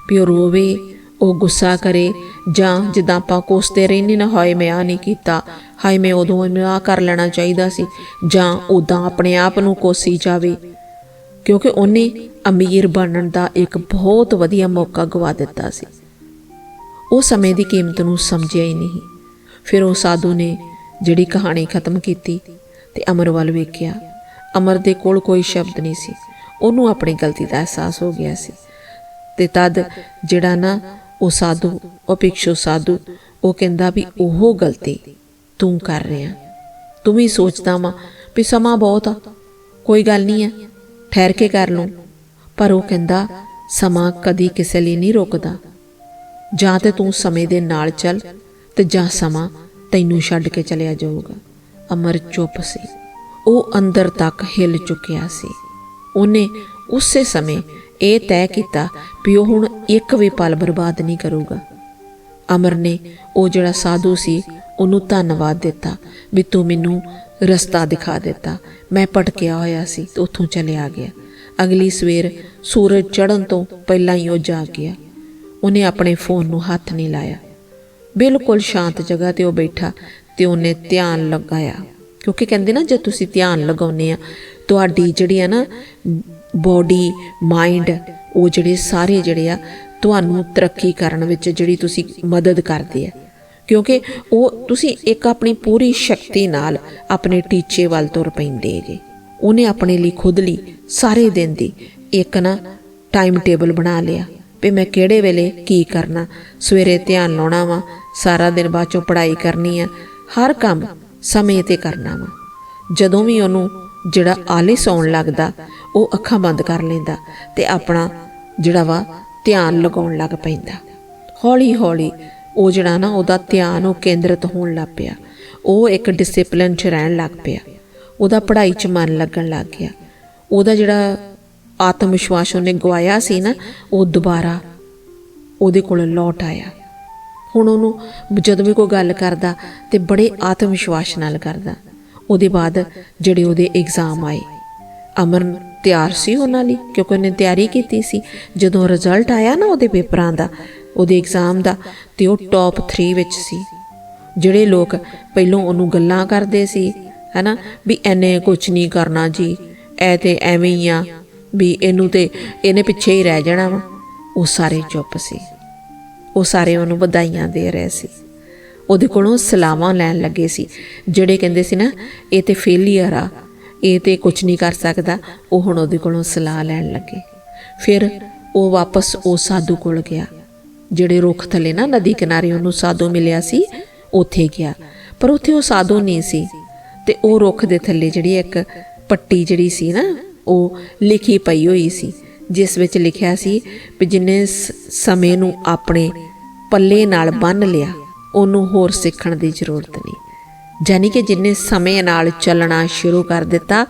ਵੀ ਉਹ ਰੋਵੇ, ਉਹ ਗੁੱਸਾ ਕਰੇ ਜਾਂ ਜਿੱਦਾਂ ਆਪਾਂ ਕੋਸਤੇ ਰਹਿੰਦੇ ਨਾ, ਹਾਏ ਮੈਂ ਆ ਨਹੀਂ ਕੀਤਾ, ਹਾਏ ਮੈਂ ਉਦੋਂ ਮੈਂ ਆ ਕਰ ਲੈਣਾ ਚਾਹੀਦਾ ਸੀ ਜਾਂ ਉਦਾਂ ਆਪਣੇ ਆਪ ਨੂੰ ਕੋਸੀ ਜਾਵੇ। ਕਿਉਂਕਿ ਉਹਨੇ ਅਮੀਰ ਬਣਨ ਦਾ ਇੱਕ ਬਹੁਤ ਵਧੀਆ ਮੌਕਾ ਗਵਾ ਦਿੱਤਾ ਸੀ। ਉਹ ਸਮੇਂ ਦੀ ਕੀਮਤ ਨੂੰ ਸਮਝਿਆ ਹੀ ਨਹੀਂ। ਫਿਰ ਉਹ ਸਾਧੂ ਨੇ ਜਿਹੜੀ ਕਹਾਣੀ ਖਤਮ ਕੀਤੀ ਤੇ ਅਮਰ ਵੱਲ ਵੇਖਿਆ। ਅਮਰ ਦੇ ਕੋਲ ਕੋਈ ਸ਼ਬਦ ਨਹੀਂ ਸੀ। ਉਹਨੂੰ ਆਪਣੀ ਗਲਤੀ ਦਾ ਅਹਿਸਾਸ ਹੋ ਗਿਆ ਸੀ। ਤੇ ਤਦ ਜਿਹੜਾ ਨਾ ਉਹ ਸਾਧੂ, ਉਹ ਭਿਕਸ਼ੂ ਸਾਧੂ, ਉਹ ਕਹਿੰਦਾ ਵੀ ਉਹ ਗਲਤੀ ਤੂੰ ਕਰ ਰਿਹਾ। ਤੂੰ ਵੀ ਸੋਚਦਾ ਵਾ ਵੀ ਸਮਾਂ ਬਹੁਤ ਆ, ਕੋਈ ਗੱਲ ਨਹੀਂ ਆ, ਠਹਿਰ ਕੇ ਕਰ ਲੂੰ ਪਰ ਉਹ ਕਹਿੰਦਾ, ਸਮਾਂ ਕਦੀ ਕਿਸੇ ਲਈ ਨਹੀਂ ਰੁਕਦਾ। ਜਾਂ ਤੇ ਤੂੰ ਸਮੇਂ ਦੇ ਨਾਲ ਚੱਲ ਤੇ ਜਾਂ ਸਮਾਂ ਤੈਨੂੰ ਛੱਡ ਕੇ ਚਲਿਆ ਜਾਊਗਾ। ਅਮਰ ਚੁੱਪ ਸੀ। ਉਹ ਅੰਦਰ ਤੱਕ ਹਿੱਲ ਚੁੱਕਿਆ ਸੀ। ਉਹਨੇ ਉਸੇ ਸਮੇਂ ਇਹ ਤੈਅ ਕੀਤਾ ਵੀ ਉਹ ਹੁਣ ਇੱਕ ਵੀ ਪਲ ਬਰਬਾਦ ਨਹੀਂ ਕਰੂਗਾ। ਅਮਰ ਨੇ ਉਹ ਜਿਹੜਾ ਸਾਧੂ ਸੀ, ਉਹਨੂੰ ਧੰਨਵਾਦ ਦਿੱਤਾ ਵੀ ਤੂੰ ਮੈਨੂੰ ਰਸਤਾ ਦਿਖਾ ਦਿੱਤਾ। ਮੈਂ ਭਟਕਿਆ ਹੋਇਆ ਸੀ ਤੇ ਉੱਥੋਂ ਚਲਿਆ ਗਿਆ। ਅਗਲੀ ਸਵੇਰ ਸੂਰਜ ਚੜ੍ਹਨ ਤੋਂ ਪਹਿਲਾਂ ਹੀ ਉਹ ਜਾਗ ਗਿਆ। ਉਹਨੇ ਆਪਣੇ ਫੋਨ ਨੂੰ ਹੱਥ ਨਹੀਂ ਲਾਇਆ। ਬਿਲਕੁਲ ਸ਼ਾਂਤ ਜਗ੍ਹਾ ਤੇ ਉਹ ਬੈਠਾ ਤੇ ਉਹਨੇ ਧਿਆਨ ਲਗਾਇਆ। ਕਿਉਂਕਿ ਕਹਿੰਦੇ ਨਾ ਜੇ ਤੁਸੀਂ ਧਿਆਨ ਲਗਾਉਨੇ ਆ, ਤੁਹਾਡੀ ਜਿਹੜੀ ਆ ਨਾ ਬੋਡੀ ਮਾਈਂਡ ਉਹ ਜਿਹੜੇ ਸਾਰੇ ਜਿਹੜੇ ਆ, ਤੁਹਾਨੂੰ ਤਰੱਕੀ ਕਰਨ ਵਿੱਚ ਜਿਹੜੀ ਤੁਸੀਂ ਮਦਦ ਕਰਦੇ ਆ। ਕਿਉਂਕਿ ਉਹ, ਤੁਸੀਂ ਇੱਕ ਆਪਣੀ ਪੂਰੀ ਸ਼ਕਤੀ ਨਾਲ ਆਪਣੇ ਟੀਚੇ ਵੱਲ ਤੁਰ ਪੈਂਦੇ ਹੈਗੇ ਉਹਨੇ ਆਪਣੇ ਲਈ ਖੁਦ ਲਈ ਸਾਰੇ ਦਿਨ ਦੀ ਇੱਕ ਨਾ ਟਾਈਮ ਟੇਬਲ ਬਣਾ ਲਿਆ ਵੀ ਮੈਂ ਕਿਹੜੇ ਵੇਲੇ ਕੀ ਕਰਨਾ, ਸਵੇਰੇ ਧਿਆਨ ਲਾਉਣਾ ਵਾ ਸਾਰਾ ਦਿਨ ਬਾਅਦ ਚੋਂ ਪੜ੍ਹਾਈ ਕਰਨੀ ਆ, ਹਰ ਕੰਮ ਸਮੇਂ ਤੇ ਕਰਨਾ ਵਾ। ਜਦੋਂ ਵੀ ਉਹਨੂੰ ਜਿਹੜਾ ਆਲਿਸ ਆਉਣ ਲੱਗਦਾ, ਉਹ ਅੱਖਾਂ ਬੰਦ ਕਰ ਲੈਂਦਾ ਤੇ ਆਪਣਾ ਜਿਹੜਾ ਵਾ ਧਿਆਨ ਲਗਾਉਣ ਲੱਗ ਪੈਂਦਾ। ਹੌਲੀ ਹੌਲੀ ਉਹ ਜਿਹੜਾ ਨਾ, ਉਹਦਾ ਧਿਆਨ ਉਹ ਕੇਂਦਰਿਤ ਹੋਣ ਲੱਗ ਪਿਆ। ਉਹ ਇੱਕ ਡਿਸਪਲਿਨ 'ਚ ਰਹਿਣ ਲੱਗ ਪਿਆ। ਉਹਦਾ ਪੜ੍ਹਾਈ 'ਚ ਮਨ ਲੱਗਣ ਲੱਗ ਗਿਆ। ਉਹਦਾ ਜਿਹੜਾ ਆਤਮ ਵਿਸ਼ਵਾਸ ਉਹਨੇ ਗਵਾਇਆ ਸੀ ਨਾ, ਉਹ ਦੁਬਾਰਾ ਉਹਦੇ ਕੋਲ ਲੌਟ ਆਇਆ। ਹੁਣ ਉਹਨੂੰ ਜਦੋਂ ਵੀ ਕੋਈ ਗੱਲ ਕਰਦਾ ਤੇ ਬੜੇ ਆਤਮ ਵਿਸ਼ਵਾਸ ਨਾਲ ਕਰਦਾ। ਉਹਦੇ ਬਾਅਦ ਜਿਹੜੇ ਉਹਦੇ ਐਗਜ਼ਾਮ ਆਏ ਅਮਨ ਤਿਆਰ ਸੀ ਉਹਨਾਂ ਲਈ, ਕਿਉਂਕਿ ਉਹਨੇ ਤਿਆਰੀ ਕੀਤੀ ਸੀ। ਜਦੋਂ ਰਿਜ਼ਲਟ ਆਇਆ ਨਾ ਉਹਦੇ ਪੇਪਰਾਂ ਦਾ, ਉਹਦੇ ਐਗਜ਼ਾਮ ਦਾ, ਤੇ ਉਹ ਟੌਪ 3 ਵਿੱਚ ਸੀ। ਜਿਹੜੇ ਲੋਕ ਪਹਿਲੋਂ ਉਹਨੂੰ ਗੱਲਾਂ ਕਰਦੇ ਸੀ, ਹੈਨਾ, ਵੀ ਐਨੇ ਕੁਝ ਨਹੀਂ ਕਰਨਾ ਜੀ ਐ ਤੇ ਐਵੇਂ ਹੀ ਆ, ਵੀ ਇਹਨੂੰ ਤੇ ਇਹਨੇ ਪਿੱਛੇ ਹੀ ਰਹਿ ਜਾਣਾ ਵਾ। ਉਹ ਸਾਰੇ ਚੁੱਪ ਸੀ। ਉਹ ਸਾਰੇ ਉਹਨੂੰ ਵਧਾਈਆਂ ਦੇ ਰਹੇ ਸੀ। ਉਹਦੇ ਕੋਲੋਂ ਸਲਾਮਾਂ ਲੈਣ ਲੱਗੇ ਸੀ। ਜਿਹੜੇ ਕਹਿੰਦੇ ਸੀ ਨਾ, ਇਹ ਤੇ ਫੇਲੀਅਰ ਆ, ਇਹ ਤੇ ਕੁਝ ਨਹੀਂ ਕਰ ਸਕਦਾ, ਉਹ ਹੁਣ ਉਹਦੇ ਕੋਲੋਂ ਸਲਾਹ ਲੈਣ ਲੱਗੇ। ਫਿਰ ਉਹ ਵਾਪਸ ਉਹ ਸਾਧੂ ਕੋਲ ਗਿਆ। ਜਿਹੜੇ ਰੁੱਖ ਥੱਲੇ ਨਾ ਨਦੀ ਕਿਨਾਰੇ ਉਹਨੂੰ ਸਾਧੂ ਮਿਲਿਆ ਸੀ, ਉੱਥੇ ਗਿਆ। ਪਰ ਉੱਥੇ ਉਹ ਸਾਧੂ ਨਹੀਂ ਸੀ। ਤੇ ਉਹ ਰੁੱਖ ਦੇ ਥੱਲੇ ਜਿਹੜੀ ਇੱਕ ਪੱਟੀ ਜਿਹੜੀ ਸੀ ਨਾ, ਉਹ ਲਿਖੀ ਪਈ ਹੋਈ ਸੀ। ਜਿਸ ਵਿੱਚ ਲਿਖਿਆ ਸੀ ਵੀ ਜਿਨੇ ਸਮੇਂ ਨੂੰ ਆਪਣੇ ਪੱਲੇ ਨਾਲ ਬੰਨ ਲਿਆ, ਉਹਨੂੰ ਹੋਰ ਸਿੱਖਣ ਦੀ ਜ਼ਰੂਰਤ ਨਹੀਂ। ਜਾਨੀ ਕਿ ਜਿੰਨੇ ਸਮੇਂ ਨਾਲ ਚੱਲਣਾ ਸ਼ੁਰੂ ਕਰ ਦਿੱਤਾ,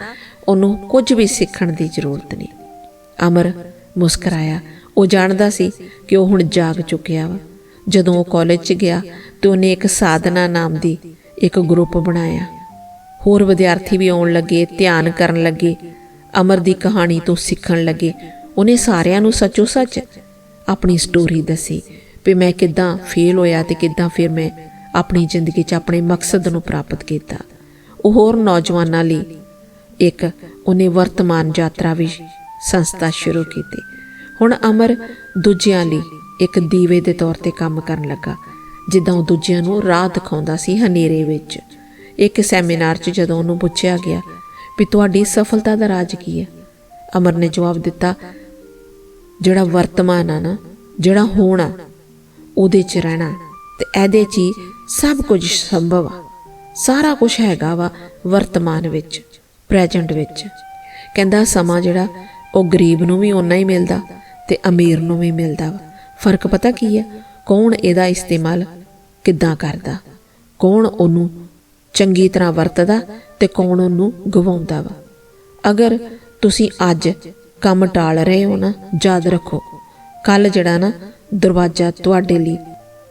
ਉਹਨੂੰ ਕੁਝ ਵੀ ਸਿੱਖਣ ਦੀ ਜ਼ਰੂਰਤ ਨਹੀਂ। ਅਮਰ ਮੁਸਕਰਾਇਆ। ਉਹ ਜਾਣਦਾ ਸੀ ਕਿ ਉਹ ਹੁਣ ਜਾਗ ਚੁੱਕਿਆ ਵਾ। ਜਦੋਂ ਉਹ ਕਾਲਜ 'ਚ ਗਿਆ ਤੇ ਉਹਨੇ ਇੱਕ ਸਾਧਨਾ ਨਾਮ ਦੀ ਇੱਕ ਗਰੁੱਪ ਬਣਾਇਆ। ਹੋਰ ਵਿਦਿਆਰਥੀ ਵੀ ਆਉਣ ਲੱਗੇ, ਧਿਆਨ ਕਰਨ ਲੱਗੇ। ਅਮਰ ਦੀ ਕਹਾਣੀ ਤੋਂ ਸਿੱਖਣ ਲੱਗੇ। ਉਹਨੇ ਸਾਰਿਆਂ ਨੂੰ ਸੱਚੋ ਸੱਚ ਆਪਣੀ ਸਟੋਰੀ ਦੱਸੀ ਵੀ ਮੈਂ ਕਿੱਦਾਂ ਫੇਲ ਹੋਇਆ ਤੇ ਕਿੱਦਾਂ ਫਿਰ ਮੈਂ ਆਪਣੀ ਜ਼ਿੰਦਗੀ 'ਚ ਆਪਣੇ ਮਕਸਦ ਨੂੰ ਪ੍ਰਾਪਤ ਕੀਤਾ। ਉਹ ਹੋਰ ਨੌਜਵਾਨਾਂ ਲਈ ਇੱਕ ਉਹਨੇ ਵਰਤਮਾਨ ਯਾਤਰਾ ਵੀ ਸੰਸਥਾ ਸ਼ੁਰੂ ਕੀਤੀ। ਹੁਣ ਅਮਰ ਦੂਜਿਆਂ ਲਈ ਇੱਕ ਦੀਵੇ ਦੇ ਤੌਰ ਤੇ ਕੰਮ ਕਰਨ ਲੱਗਾ, ਜਿੱਦਾਂ ਉਹ ਦੂਜਿਆਂ ਨੂੰ ਰਾਹ ਦਿਖਾਉਂਦਾ ਸੀ ਹਨੇਰੇ ਵਿੱਚ। ਇੱਕ ਸੈਮੀਨਾਰ 'ਚ ਜਦੋਂ ਉਹਨੂੰ ਪੁੱਛਿਆ ਗਿਆ ਵੀ ਤੁਹਾਡੀ ਸਫਲਤਾ ਦਾ ਰਾਜ ਕੀ ਹੈ? ਅਮਰ ਨੇ ਜਵਾਬ ਦਿੱਤਾ ਜਿਹੜਾ ਵਰਤਮਾਨ ਆ ਨਾ, ਜਿਹੜਾ ਹੋਣਾ ਉਹਦੇ 'ਚ ਰਹਿਣਾ ਤੇ ਇਹਦੇ 'ਚ ਹੀ ਸਭ ਕੁਝ ਸੰਭਵ ਆ। ਸਾਰਾ ਕੁਝ ਹੈਗਾ ਵਾ ਵਰਤਮਾਨ ਵਿੱਚ ਪ੍ਰੈਜ਼ੈਂਟ ਵਿੱਚ। ਕਹਿੰਦਾ ਸਮਾਂ ਜਿਹੜਾ, ਉਹ ਗਰੀਬ ਨੂੰ ਵੀ ਓਨਾ ਹੀ ਮਿਲਦਾ ਤੇ ਅਮੀਰ ਨੂੰ ਵੀ ਮਿਲਦਾ ਵਾ। ਫ਼ਰਕ ਪਤਾ ਕੀ ਆ? ਕੌਣ ਇਹਦਾ ਇਸਤੇਮਾਲ ਕਿੱਦਾਂ ਕਰਦਾ? ਕੌਣ ਉਹਨੂੰ ਚੰਗੀ ਤਰ੍ਹਾਂ ਵਰਤਦਾ ਤੇ ਕੌਣ ਉਹਨੂੰ ਗਵਾਉਂਦਾ ਵਾ? ਅਗਰ ਤੁਸੀਂ ਅੱਜ ਕੰਮ ਟਾਲ ਰਹੇ ਹੋ ਨਾ, ਯਾਦ ਰੱਖੋ। ਕੱਲ ਜਿਹੜਾ ਨਾ, ਦਰਵਾਜ਼ਾ ਤੁਹਾਡੇ ਲਈ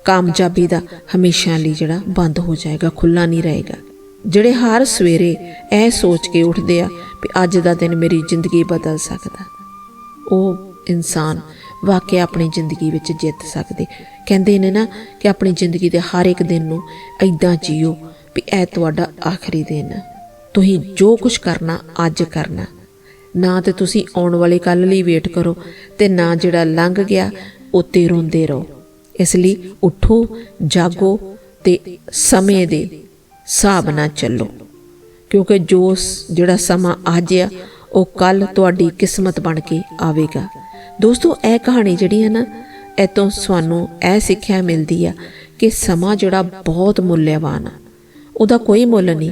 ਕਾਮਯਾਬੀ ਦਾ ਹਮੇਸ਼ਾ ਲਈ ਜਿਹੜਾ ਬੰਦ ਹੋ ਜਾਏਗਾ ਖੁੱਲਾ ਨਹੀਂ ਰਹੇਗਾ। ਜਿਹੜੇ ਹਰ ਸਵੇਰੇ ਇਹ ਸੋਚ ਕੇ ਉੱਠਦੇ ਆ ਵੀ ਅੱਜ ਦਾ ਦਿਨ ਮੇਰੀ ਜ਼ਿੰਦਗੀ ਬਦਲ ਸਕਦਾ। ਉਹ ਇਨਸਾਨ ਵਾਕਿਆ ਆਪਣੀ ਜ਼ਿੰਦਗੀ ਵਿੱਚ ਜਿੱਤ ਸਕਦੇ। ਕਹਿੰਦੇ ਨੇ ਨਾ ਕਿ ਆਪਣੀ ਜ਼ਿੰਦਗੀ ਦੇ ਹਰ ਇੱਕ ਦਿਨ ਨੂੰ ਐਦਾਂ ਜੀਓ ਵੀ ਇਹ ਤੁਹਾਡਾ ਆਖਰੀ ਦਿਨ ਤੁਸੀਂ ਜੋ ਕੁਝ ਕਰਨਾ, ਅੱਜ ਕਰਨਾ। ਨਾ ਤੇ ਤੁਸੀਂ ਆਉਣ ਵਾਲੇ ਕੱਲ ਲਈ ਵੇਟ ਕਰੋ ਤੇ ਨਾ ਜਿਹੜਾ ਲੰਘ ਗਿਆ, ਉੱਤੇ ਰੋਂਦੇ ਰਹੋ। ਇਸ ਲਈ ਉਠੋ, ਜਾਗੋ ਤੇ ਸਮੇਂ ਦੇ ਹਿਸਾਬ ਨਾਲ ਚੱਲੋ। ਕਿਉਂਕਿ ਜੋ ਜਿਹੜਾ ਸਮਾਂ ਅੱਜ ਆ, ਉਹ ਕੱਲ ਤੁਹਾਡੀ ਕਿਸਮਤ ਬਣ ਕੇ ਆਵੇਗਾ। ਦੋਸਤੋ, ਇਹ ਕਹਾਣੀ ਜਿਹੜੀ ਹੈ ਨਾ, ਇਹ ਤੋਂ ਸਾਨੂੰ ਇਹ ਸਿੱਖਿਆ ਮਿਲਦੀ ਆ ਕਿ ਸਮਾਂ ਜਿਹੜਾ ਬਹੁਤ ਮੁੱਲਿਆਵਾਨ ਆ। ਉਹਦਾ ਕੋਈ ਮੁੱਲ ਨਹੀਂ।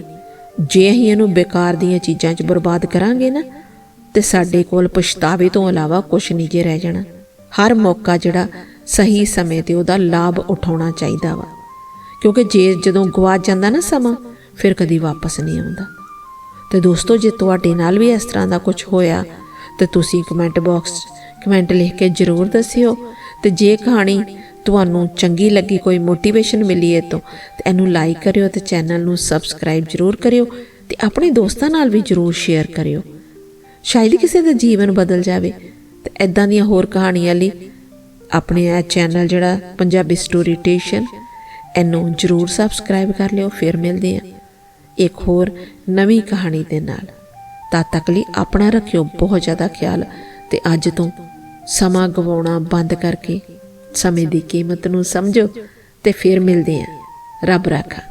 ਜੇ ਅਸੀਂ ਇਹਨੂੰ ਬੇਕਾਰ ਦੀਆਂ ਚੀਜ਼ਾਂ 'ਚ ਬਰਬਾਦ ਕਰਾਂਗੇ ਨਾ ਤੇ ਸਾਡੇ ਕੋਲ ਪਛਤਾਵੇ ਤੋਂ ਇਲਾਵਾ ਕੁਝ ਨਹੀਂ ਜੇ ਰਹਿ ਜਾਣਾ। ਹਰ ਮੌਕਾ ਜਿਹੜਾ ਸਹੀ ਸਮੇਂ ਤੇ ਉਹਦਾ ਲਾਭ ਉਠਾਉਣਾ ਚਾਹੀਦਾ ਵਾ। ਕਿਉਂਕਿ ਜੇ ਜਦੋਂ ਗਵਾਚ ਜਾਂਦਾ ਨਾ ਸਮਾਂ, ਫਿਰ ਕਦੀ ਵਾਪਸ ਨਹੀਂ ਆਉਂਦਾ। ਤੇ ਦੋਸਤੋ, ਜੇ ਤੁਹਾਡੇ ਨਾਲ ਵੀ ਇਸ ਤਰ੍ਹਾਂ ਦਾ ਕੁਝ ਹੋਇਆ, ਤੇ ਤੁਸੀਂ ਕਮੈਂਟ ਬਾਕਸ 'ਚ ਕਮੈਂਟ ਲਿਖ ਕੇ ਜ਼ਰੂਰ ਦੱਸਿਓ। ਤੇ ਜੇ ਕਹਾਣੀ ਤੁਹਾਨੂੰ ਚੰਗੀ ਲੱਗੀ, ਕੋਈ ਮੋਟੀਵੇਸ਼ਨ ਮਿਲੀ ਹੈ ਤੋਂ ਤੇ ਇਹਨੂੰ ਲਾਈਕ ਕਰਿਓ ਤੇ ਚੈਨਲ ਨੂੰ ਸਬਸਕ੍ਰਾਈਬ ਜ਼ਰੂਰ ਕਰਿਓ ਤੇ ਆਪਣੇ ਦੋਸਤਾਂ ਨਾਲ ਵੀ ਜ਼ਰੂਰ ਸ਼ੇਅਰ ਕਰਿਓ। ਸ਼ਾਇਦ ਹੀ ਕਿਸੇ ਦਾ ਜੀਵਨ ਬਦਲ ਜਾਵੇ। ਤੇ ਐਦਾਂ ਦੀਆਂ ਹੋਰ ਕਹਾਣੀਆਂ ਲਈ ਆਪਣੇ ਇਹ ਚੈਨਲ ਜਿਹੜਾ ਪੰਜਾਬੀ ਸਟੋਰੀ ਟੇਸ਼ਨ ਇਹਨੂੰ ਜ਼ਰੂਰ ਸਬਸਕ੍ਰਾਈਬ ਕਰ ਲਿਓ, ਫਿਰ ਮਿਲਦੇ ਆ ਇੱਕ ਹੋਰ ਨਵੀਂ ਕਹਾਣੀ ਦੇ ਨਾਲ। ਤਦ ਤੱਕ ਲਈ ਆਪਣਾ ਰੱਖਿਓ ਬਹੁਤ ਜ਼ਿਆਦਾ ਖਿਆਲ ਤੇ ਅੱਜ ਤੋਂ ਸਮਾਂ ਗਵਾਉਣਾ ਬੰਦ ਕਰਕੇ ਸਮੇਂ ਦੀ ਕੀਮਤ ਨੂੰ ਸਮਝੋ ਤੇ ਫਿਰ ਮਿਲਦੇ ਆ ਰੱਬ ਰਾਖਾ।